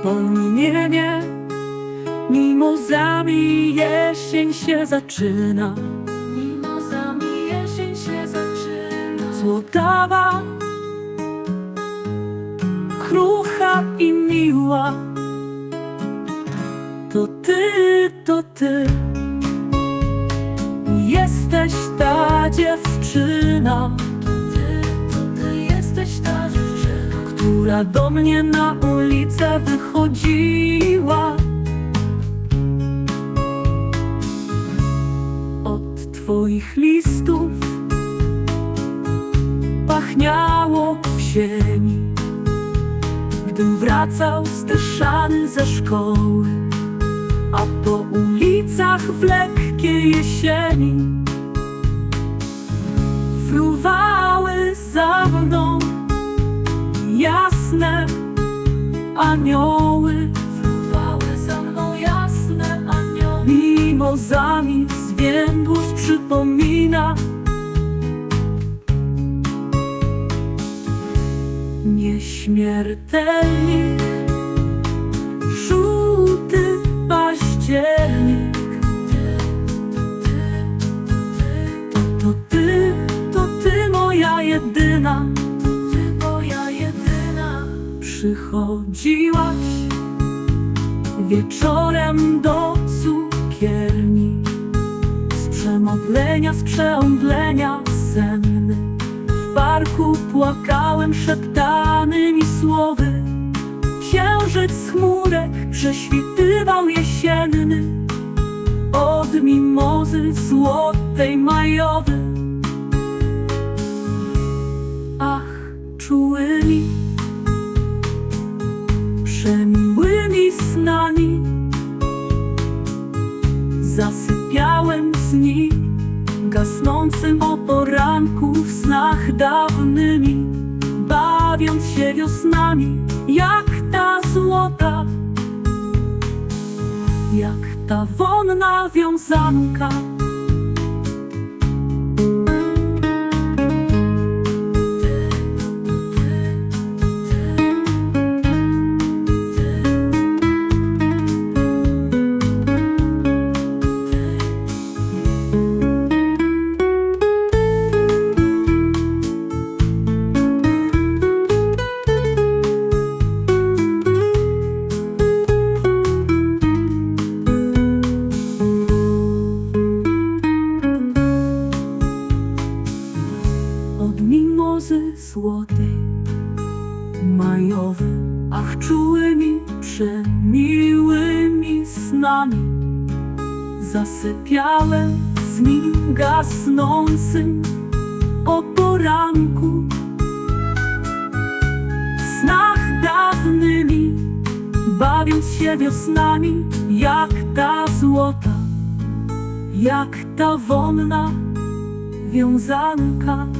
wspomnienie Mimo zami jesień się zaczyna. Mimo zami jesień się zaczyna. Złotawa Krucha i miła. To ty, to ty. Jesteś ta dziewczyna. Która do mnie na ulicę wychodziła. Od twoich listów Pachniało w ziemi. Gdym wracał zdeszany ze szkoły A po ulicach w lekkiej jesieni jasne anioły. Fruwały za mną jasne anioły. Mimozami zwiędłość przypomina. Nieśmiertelnik Żółty październik. To ty, to Ty moja jedyna Przychodziłaś wieczorem do cukierni Z przemodlenia, z przeomdlenia senny. W parku płakałem szeptanymi słowy. Księżyc z chmurek prześwitywał jesienny. Od mimozy złotej majowy. Ach, czułymi przemiłymi snami Zasypiałem z nich gasnącym o poranku w snach dawnymi Bawiąc się wiosnami jak ta złota Jak ta wonna wiązanka złotej majowy, ach czułymi, przemiłymi snami. Zasypiałem z nim gasnącym o poranku. W snach dawnymi, bawiąc się wiosnami jak ta złota, jak ta wonna wiązanka.